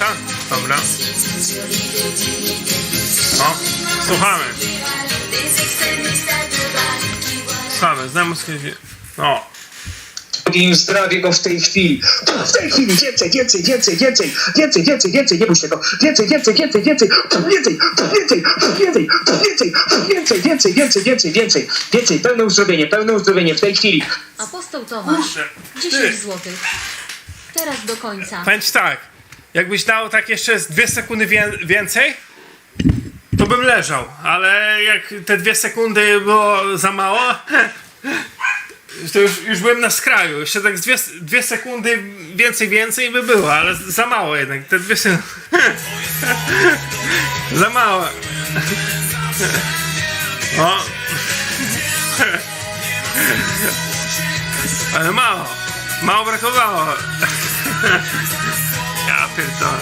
końca? Dobra. O, słuchamy. Słuchamy, znamy skąd... O, drugim zdrowie go w tej chwili. W tej chwili więcej, więcej, więcej, więcej, więcej, więcej, więcej, nie bój tego. Więcej, więcej, więcej, więcej, więcej, więcej, więcej, więcej, więcej, więcej, więcej, więcej, więcej, więcej, pełne uzdrowienie, pełne uzdrowienie w tej chwili. Apostoł Tomasz, Kurczę, 10 ty. złotych. Teraz do końca. powiem tak. Jakbyś dał tak jeszcze dwie sekundy wię- więcej, to bym leżał. Ale jak te dwie sekundy było za mało, to już, już byłem na skraju. Jeszcze tak dwie, dwie sekundy więcej, więcej by było, ale za mało jednak. Te dwie sekundy. za mało. O. Ale mało. Mało brakowało. It's uh,